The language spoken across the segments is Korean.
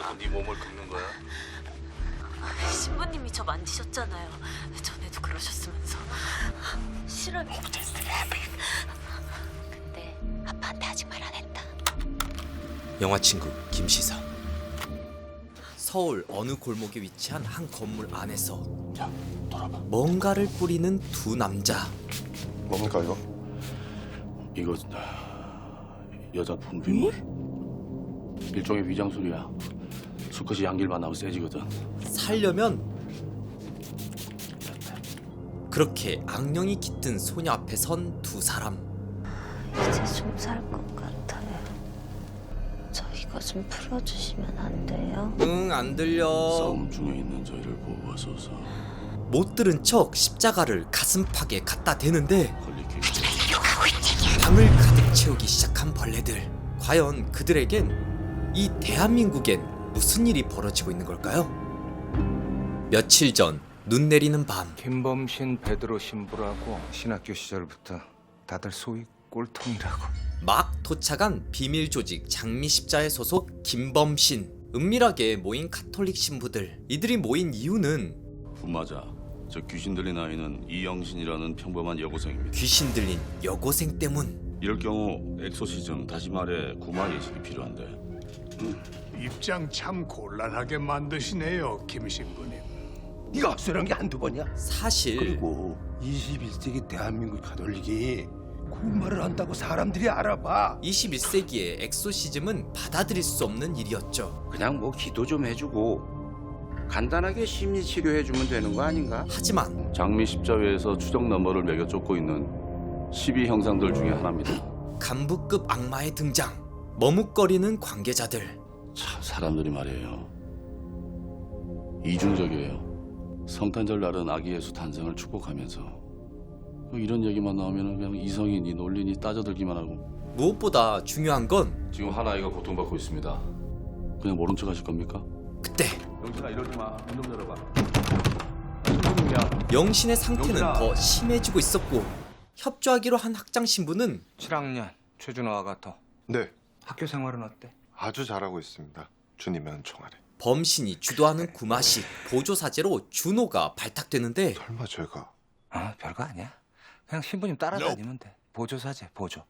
자꾸 네 몸을 긁는 거야? 신부님이 저 만지셨잖아요. 전에도 그러셨으면서. 싫어요. 근데 아빠한테 아직 말 안 했다. 영화 친구 김시사 서울 어느 골목에 위치한 한 건물 안에서 야, 돌아봐. 뭔가를 뿌리는 두 남자 뭡니까 이거? 이거 여자 분비물. 일종의 위장술이야. 수컷이 양길만 나면 세지거든. 살려면 그렇게 악령이 깃든 소녀 앞에 선 두 사람 이제 좀 살 것 같아요. 저 이거 좀 풀어주시면 안 돼요? 응 안 들려 싸움 중에 있는 저희를 보호하소서. 못 들은 척 십자가를 가슴팍에 갖다 대는데. 방을 가득 채우기 시작한 벌레들 과연 그들에겐 이 대한민국엔 무슨 일이 벌어지고 있는 걸까요? 며칠 전 눈 내리는 밤 김범신 베드로 신부라고 신학교 시절부터 다들 소위 꼴통이라고 막 도착한 비밀 조직 장미 십자의 소속 김범신 은밀하게 모인 카톨릭 신부들 이들이 모인 이유는 맞아. 저 귀신 들린 아이는 이영신이라는 평범한 여고생입니다. 귀신 들린 여고생 때문 이럴 경우 엑소시즘 다시 말해 구마 예식이 필요한데 입장 참 곤란하게 만드시네요, 김 신부님. 네가 헛소리한 게 한두 번이야? 사실 그리고 21세기 대한민국 가톨릭이 그 말을 한다고 사람들이 알아봐 21세기의 엑소시즘은 받아들일 수 없는 일이었죠 그냥 뭐 기도 좀 해주고 간단하게 심리 치료해주면 되는 거 아닌가? 하지만 장미 십자회에서 추적 너머를 매겨 쫓고 있는 12 형상들 중에 하나입니다. 간부급 악마의 등장 머뭇거리는 관계자들 참 사람들이 말이에요. 이중적이에요. 성탄절 날은 아기 예수 탄생을 축복하면서 이런 얘기만 나오면 그냥 이성이니 논리니 따져들기만 하고 무엇보다 중요한 건 지금 한 아이가 고통받고 있습니다. 그냥 모른 척 하실 겁니까? 그때 영진아 이러지 마. 문 좀 열어봐. 영신의 상태는 영신아. 더 심해지고 있었고 협조하기로 한 학장 신부는 7학년 최준호 아가토 네 학교 생활은 어때? 아주 잘하고 있습니다. 주님의 은총 아래 범신이 주도하는 구마식 보조 사제로 준호가 발탁되는데 설마 제가 아 별거 아니야. 그냥 신부님 따라다니면 돼. 보조 사제 보조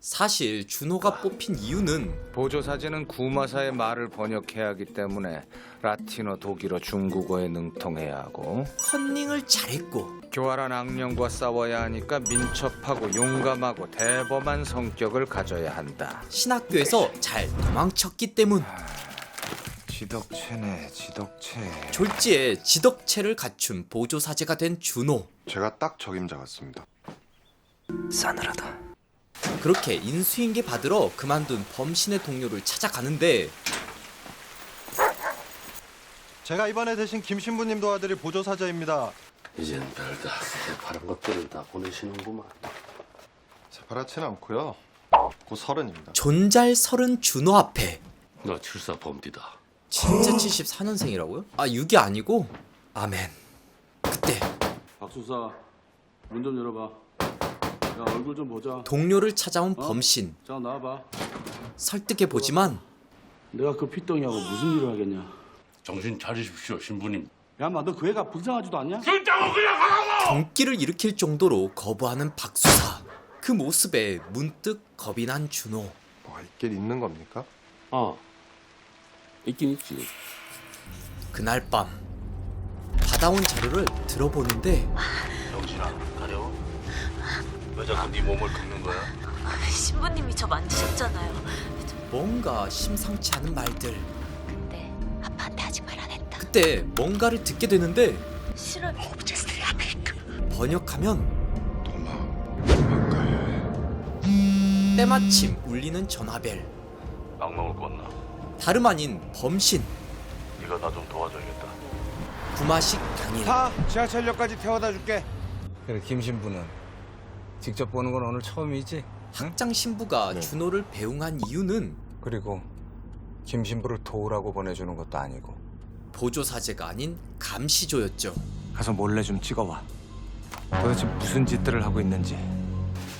사실 준호가 뽑힌 이유는 보조사제는 구마사의 말을 번역해야 하기 때문에 라틴어, 독일어, 중국어에 능통해야 하고 컨닝을 잘했고 교활한 악령과 싸워야 하니까 민첩하고 용감하고 대범한 성격을 가져야 한다. 신학교에서 잘 도망쳤기 때문. 지덕체네 지덕체. 졸지에 지덕체를 갖춘 보조사제가 된 준호. 제가 딱 적임자 같습니다. 싸늘하다 그렇게 인수인계 받으러 그만둔 범신의 동료를 찾아가는데 제가 이번에 대신 김 신부님 도와드릴 보조사자입니다. 이젠 별다 바른 것들을 다 보내시는구만. 새파랗진 않고요 곧 서른입니다 존잘 서른 준호 앞에 너 칠사 범디다. 진짜 74년생이라고요? 아 6이 아니고 아멘 그때 박수사 문 좀 열어봐. 야 얼굴 좀 보자. 동료를 찾아온 범신 자 나와봐. 설득해 보지만 내가 그 피덩이하고 무슨 일을 하겠냐? 정신 차리십시오 신부님. 야마 너그 애가 불쌍하지도 않냐? 경기를 일으킬 정도로 거부하는 박수사 그 모습에 문득 겁이 난 준호 뭐가 있긴 있는 겁니까? 어. 있긴 있지. 그날 밤 받아온 자료를 들어보는데 영신아 가려. 왜 자꾸 네 몸을 긁는 거야? 신부님이 저 만지셨잖아요. 뭔가 심상치 않은 말들 근데 아빠한테 아직 말 안 했다. 그때 뭔가를 듣게 되는데 싫어요. 번역하면 도마 뭔가에 때마침 울리는 전화벨 악몽을 꿨나? 다름 아닌 범신 네가 나 좀 도와줘야겠다. 구마식 당일 다 지하철역까지 태워다 줄게 그래 김 신부는 직접 보는 건 오늘 처음이지? 학장 신부가 네. 준호를 배웅한 이유는 그리고 김 신부를 도우라고 보내주는 것도 아니고 보조 사제가 아닌 감시조였죠 가서 몰래 좀 찍어와 도대체 무슨 짓들을 하고 있는지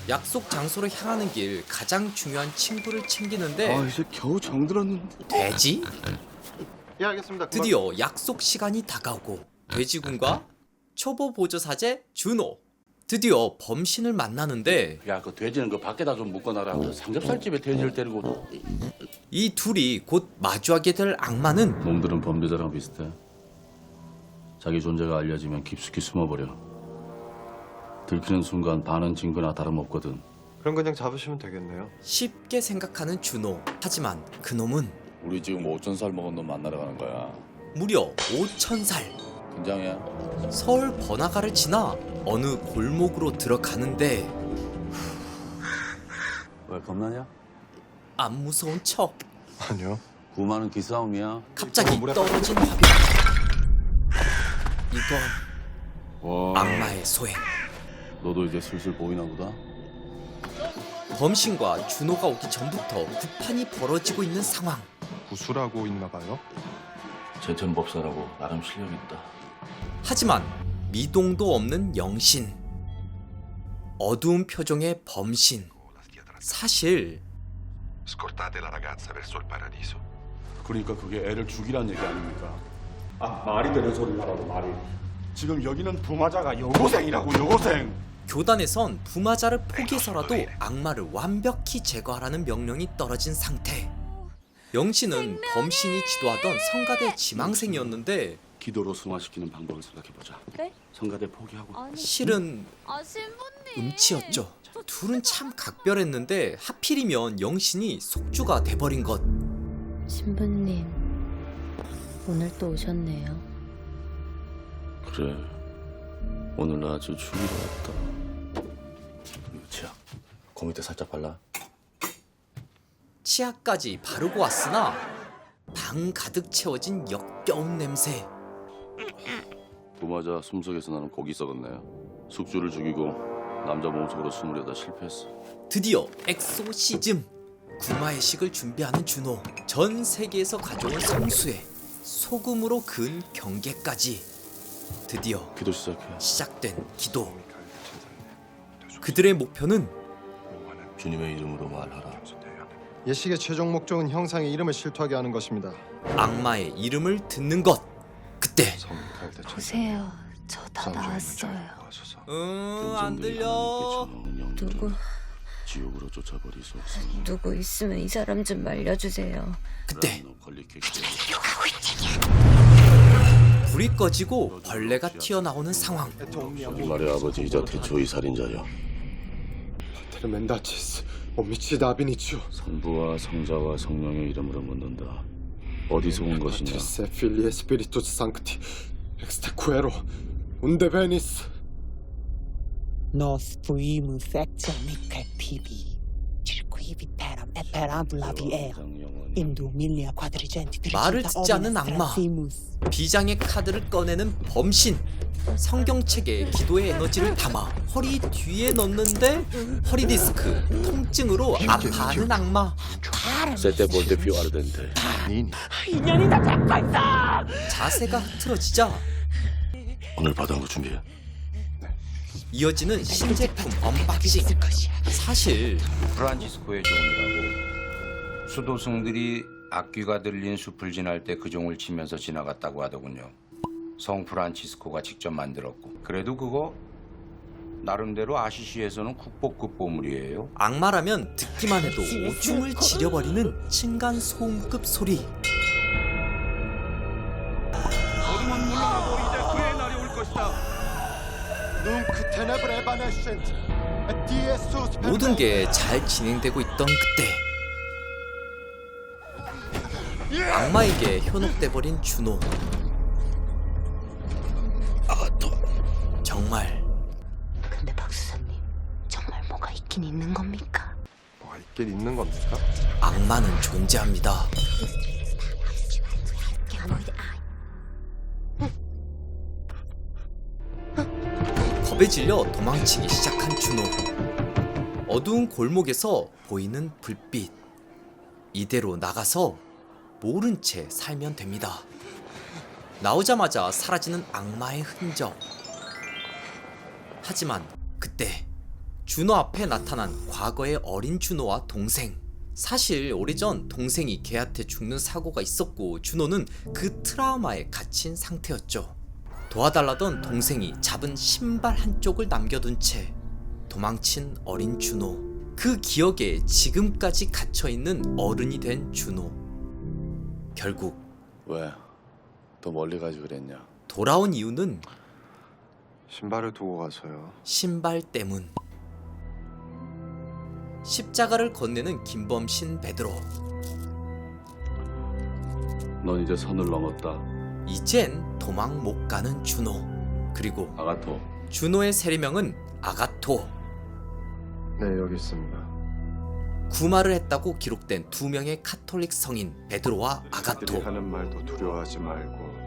약속 장소로 향하는 길 가장 중요한 친구를 챙기는데 이제 겨우 정들었는데. 돼지? 예 알겠습니다. 드디어 약속 시간이 다가오고 돼지군과 초보 보조 사제 준호 드디어 범신을 만나는데 야 그 돼지는 그 밖에다 좀 묶어놔라. 그 삼겹살집에 돼지를 데리고 이 둘이 곧 마주하게 될 악마는 놈들은 범죄자랑 비슷해. 자기 존재가 알려지면 깊숙이 숨어버려. 들키는 순간 반은 증거나 다름없거든. 그럼 그냥 잡으시면 되겠네요. 쉽게 생각하는 준호 하지만 그놈은 우리 지금 5천 살 먹은 놈 만나러 가는 거야. 무려 5천 살 긴장해. 서울 번화가를 지나 어느 골목으로 들어가는데 왜 겁나냐? 안 무서운 척 아니요. 구마는 기싸움이야. 갑자기 떨어진 화병 이건 와. 악마의 소행 너도 이제 슬슬 보이나 보다. 범신과 준호가 오기 전부터 구판이 벌어지고 있는 상황 구수라고 있나 봐요. 제천 법사라고 나름 실력 있다. 하지만 미동도 없는 영신 어두운 표정의 범신 사실. 그러니까 그게 애를 죽이란 얘기 아닙니까? 아 말이 되는 소리를 하라고 말이. 지금 여기는 부마자가 여고생이라고 여고생. 교단에선 부마자를 포기해서라도 악마를 완벽히 제거하라는 명령이 떨어진 상태 영신은 범신이 지도하던 성가대 지망생이었는데 기도로 승화시키는 방법을 생각해보자. 네? 성가대 포기하고 아니 실은 아 신부님 음치였죠 둘은 참 각별했는데 하필이면 영신이 속주가 돼버린 것 신부님 오늘 또 오셨네요 그래. 오늘 나 아주 죽이러 왔다. 치약. 그 밑에 살짝 발라. 치아까지 바르고 왔으나 방 가득 채워진 역겨운 냄새 부마자 숨속에서 나는 고기 썩었네. 숙주를 죽이고 남자 몸속으로 숨으려다 실패했어. 드디어 엑소시즘 구마의 식을 준비하는 준호 전 세계에서 가져온 성수에 소금으로 그은 경계까지 드디어 기도 시작해. 시작된 기도 그들의 목표는 주님의 이름으로 말하라. 예식의 최종 목적은 형상의 이름을 실토하게 하는 것입니다. 악마의 이름을 듣는 것 그때. 보세요. 저 다 나왔어요. 응 안 들려. 누구? 지옥으로 쫓아버리소서. 누구 있으면 이 사람 좀 말려주세요. 그때. 너 불이 꺼지고 벌레가 튀어나오는 상황. 말의 아버지 이자 태초의 살인자여. 트르멘다치스 오미치 나비니치오. 성부와 성자와 성령의 이름으로 묻는다. 어디서 온 것이냐? 트리세 필리에 스피리투스 상크티 엑스테쿠에로 운데 베니스 Nós fuimos eternamente cattivi. Circuivi quadrigenti 말을 듣지 않는 악마. 비장의 카드를 꺼내는 범신. 성경책에 기도의 에너지를 담아 허리 뒤에 넣는데 허리 디스크 통증으로 아파하는 악마. 자세가 흐트러지자 오늘 받은 거 준비해. 이어지는 신제품 언박싱. 사실 프란치스코의 종이라고 수도승들이 악귀가 들린 숲을 지날 때 그 종을 치면서 지나갔다고 하더군요. 성 프란치스코가 직접 만들었고. 그래도 그거 나름대로 아시시에서는 국보급 보물이에요. 악마라면 듣기만 해도 오줌을 지려버리는 층간 소음급 소리. 눈크 테네브레 바네센트 디에수스 모든 게 잘 진행되고 있던 그때 악마에게 현혹돼 버린 준호. 정말. 근데 박수사님 정말 뭐가 있긴 있는 겁니까? 뭐가 있긴 있는 겁니까? 악마는 존재합니다. 겁에 질려 도망치기 시작한 준호. 어두운 골목에서 보이는 불빛. 이대로 나가서 모른 채 살면 됩니다 나오자마자 사라지는 악마의 흔적 하지만 그때 준호 앞에 나타난 과거의 어린 준호와 동생 사실 오래전 동생이 걔한테 죽는 사고가 있었고 준호는 그 트라우마에 갇힌 상태였죠. 도와달라던 동생이 잡은 신발 한쪽을 남겨둔 채 도망친 어린 준호. 그 기억에 지금까지 갇혀있는 어른이 된 준호. 결국 왜? 더 멀리 가지 그랬냐? 돌아온 이유는 신발을 두고 가서요. 신발 때문. 십자가를 건네는 김범신 베드로. 넌 이제 선을 넘었다. 이젠 도망 못 가는 준호. 그리고 아가토. 준호의 세례명은 아가토. 네, 여기 있습니다. 구마를 했다고 기록된 두 명의 카톨릭 성인 베드로와 그들이 아가토. 하는 말도 두려워하지 말고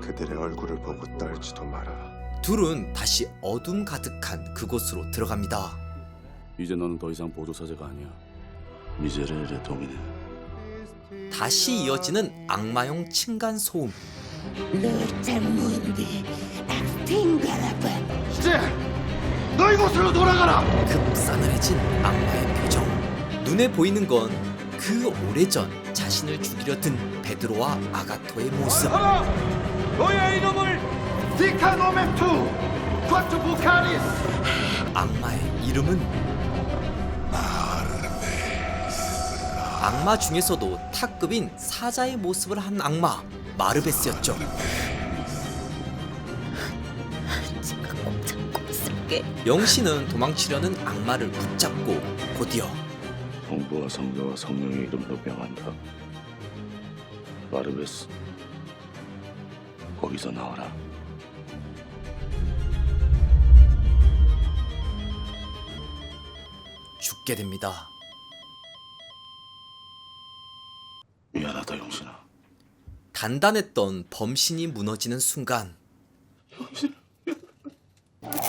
그들의 얼굴을 보고 떨지도 마라. 둘은 다시 어둠 가득한 그곳으로 들어갑니다. 이제 너는 더 이상 보조사제가 아니야. 미제레레 도미네. 다시 이어지는 악마용 층간 소음. 급 싸늘해진 악마의 표정. 눈에 보이는 건 그 오래전 자신을 죽이려 든 베드로와 아가토의 모습. 악마의 이름은 악마 중에서도 탑급인 사자의 모습을 한 악마 마르베스였죠. 게. 영신은 도망치려는 악마를 붙잡고 곧이어 성부와 성자와 성령의 이름으로 명한다. 마르베스. 거기서 나와라. 죽게 됩니다. 미안하다 영신아. 단단했던 범신이 무너지는 순간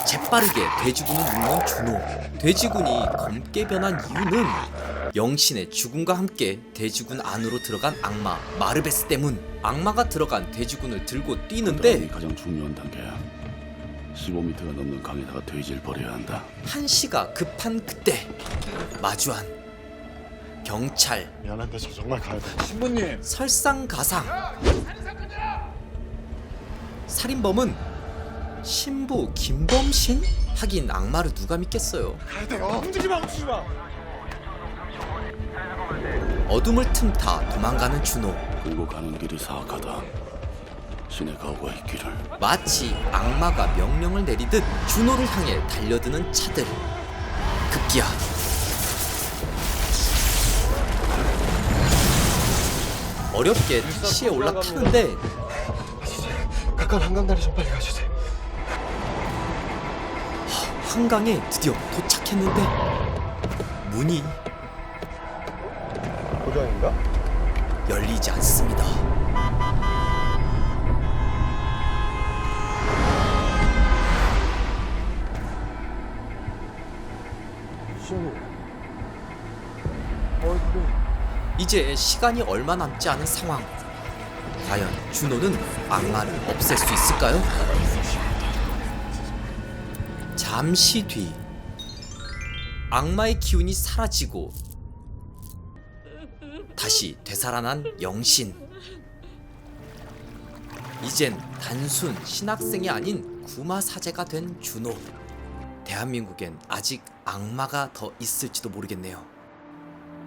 재빠르게 돼지군을 눕는 준호 돼지군이 검게 변한 이유는 영신의 죽음과 함께 돼지군 안으로 들어간 악마 마르베스 때문 악마가 들어간 돼지군을 들고 뛰는데 가장 중요한 단계야. 15m가 넘는 강에다가 돼지를 버려야 한다. 한시가 급한 그때 마주한 경찰 미안한데 저 정말 가야 돼. 설상가상 살인범은 신부 김범신? 하긴 악마를 누가 믿겠어요 어둠을 틈타 도망가는 준호 끌고 가는 길이 사악하다. 신의 가호가 있기를. 마치 악마가 명령을 내리듯 준호를 향해 달려드는 차들 급기야 어렵게 택시에 올라타는데 가까운 한강 다리 좀 빨리 가주세요. 한강에 드디어 도착했는데 문이 고장인가? 열리지 않습니다. 이제 시간이 얼마 남지 않은 상황. 과연 준호는 악마를 없앨 수 있을까요? 잠시 뒤 악마의 기운이 사라지고 다시 되살아난 영신. 이젠 단순 신학생이 아닌 구마 사제가 된 준호. 대한민국엔 아직 악마가 더 있을지도 모르겠네요.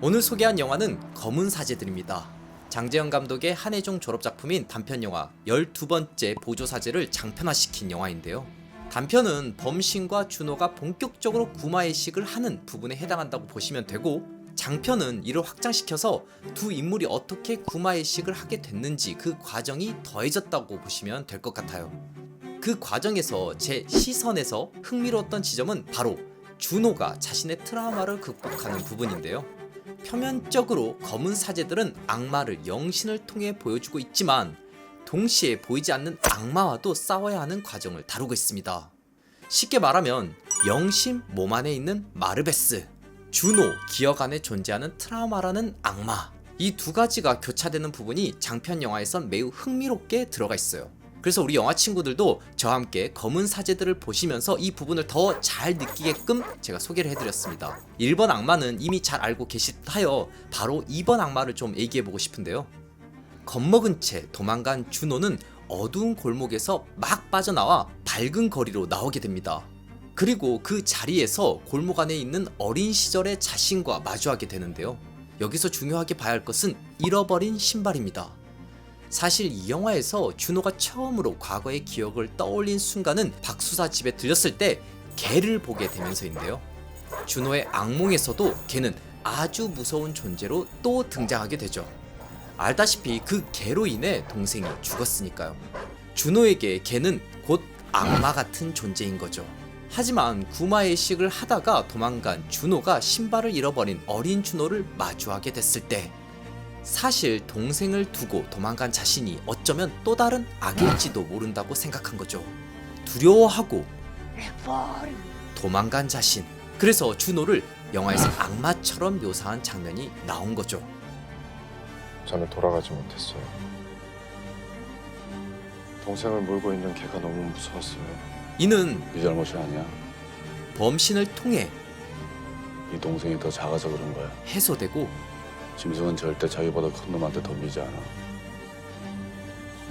오늘 소개한 영화는 검은 사제들입니다. 장재현 감독의 한해종 졸업작품인 단편 영화 12번째 보조 사제를 장편화시킨 영화인데요. 단편은 범신과 준호가 본격적으로 구마의식을 하는 부분에 해당한다고 보시면 되고 장편은 이를 확장시켜서 두 인물이 어떻게 구마의식을 하게 됐는지 그 과정이 더해졌다고 보시면 될 것 같아요. 그 과정에서 제 시선에서 흥미로웠던 지점은 바로 준호가 자신의 트라우마를 극복하는 부분인데요. 표면적으로 검은 사제들은 악마를 영신을 통해 보여주고 있지만 동시에 보이지 않는 악마와도 싸워야 하는 과정을 다루고 있습니다. 쉽게 말하면 영신 몸 안에 있는 마르베스, 준호 기억 안에 존재하는 트라우마라는 악마 이 두 가지가 교차되는 부분이 장편 영화에선 매우 흥미롭게 들어가 있어요. 그래서 우리 영화 친구들도 저와 함께 검은 사제들을 보시면서 이 부분을 더 잘 느끼게끔 제가 소개를 해드렸습니다. 1번 악마는 이미 잘 알고 계시하여 바로 2번 악마를 좀 얘기해보고 싶은데요. 겁먹은 채 도망간 준호는 어두운 골목에서 막 빠져나와 밝은 거리로 나오게 됩니다. 그리고 그 자리에서 골목 안에 있는 어린 시절의 자신과 마주하게 되는데요. 여기서 중요하게 봐야 할 것은 잃어버린 신발입니다. 사실 이 영화에서 준호가 처음으로 과거의 기억을 떠올린 순간은 박수사 집에 들렸을 때 개를 보게 되면서인데요. 준호의 악몽에서도 개는 아주 무서운 존재로 또 등장하게 되죠. 알다시피 그 개로 인해 동생이 죽었으니까요. 준호에게 개는 곧 악마 같은 존재인 거죠. 하지만 구마의 식을 하다가 도망간 준호가 신발을 잃어버린 어린 준호를 마주하게 됐을 때 사실 동생을 두고 도망간 자신이 어쩌면 또 다른 악일지도 모른다고 생각한 거죠. 두려워하고 도망간 자신. 그래서 준호를 영화에서 악마처럼 묘사한 장면이 나온 거죠. 저는 돌아가지 못했어요. 동생을 몰고 있는 개가 너무 무서웠어요. 이는 네 잘못이 아니야. 범신을 통해 네 동생이 더 작아서 그런 거야. 해소되고 짐승은 절대 자기보다 큰 놈한테 덤비지 않아.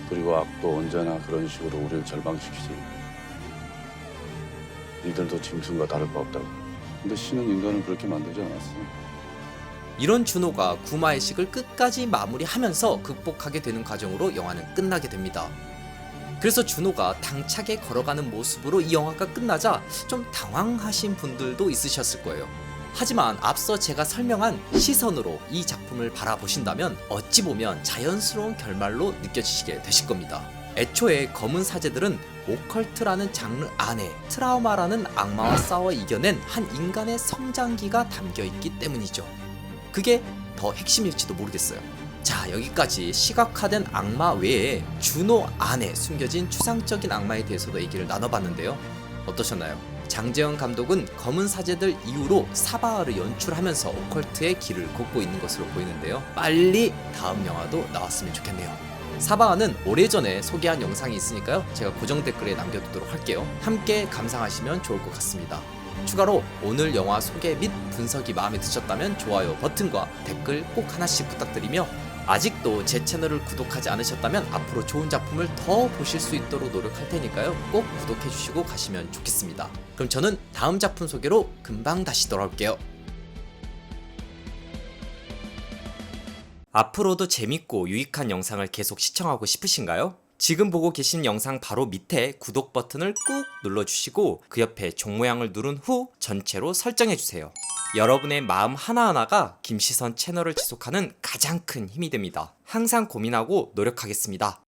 그리고 악도 언제나 그런 식으로 우리를 절망시키지. 니들도 짐승과 다를 바 없다고. 근데 신은 인간을 그렇게 만들지 않았어. 이런 준호가 구마의 식을 끝까지 마무리하면서 극복하게 되는 과정으로 영화는 끝나게 됩니다. 그래서 준호가 당차게 걸어가는 모습으로 이 영화가 끝나자 좀 당황하신 분들도 있으셨을 거예요. 하지만 앞서 제가 설명한 시선으로 이 작품을 바라보신다면 어찌 보면 자연스러운 결말로 느껴지시게 되실 겁니다. 애초에 검은 사제들은 오컬트라는 장르 안에 트라우마라는 악마와 싸워 이겨낸 한 인간의 성장기가 담겨 있기 때문이죠. 그게 더 핵심일지도 모르겠어요. 자, 여기까지 시각화된 악마 외에 준호 안에 숨겨진 추상적인 악마에 대해서도 얘기를 나눠봤는데요. 어떠셨나요? 장재현 감독은 검은 사제들 이후로 사바하를 연출하면서 오컬트의 길을 걷고 있는 것으로 보이는데요. 빨리 다음 영화도 나왔으면 좋겠네요. 사바하는 오래전에 소개한 영상이 있으니까요. 제가 고정 댓글에 남겨두도록 할게요. 함께 감상하시면 좋을 것 같습니다. 추가로 오늘 영화 소개 및 분석이 마음에 드셨다면 좋아요 버튼과 댓글 꼭 하나씩 부탁드리며 아직도 제 채널을 구독하지 않으셨다면 앞으로 좋은 작품을 더 보실 수 있도록 노력할 테니까요. 꼭 구독해 주시고 가시면 좋겠습니다. 그럼 저는 다음 작품 소개로 금방 다시 돌아올게요. 앞으로도 재밌고 유익한 영상을 계속 시청하고 싶으신가요? 지금 보고 계신 영상 바로 밑에 구독 버튼을 꾹 눌러주시고 그 옆에 종 모양을 누른 후 전체로 설정해주세요. 여러분의 마음 하나하나가 김시선 채널을 지속하는 가장 큰 힘이 됩니다. 항상 고민하고 노력하겠습니다.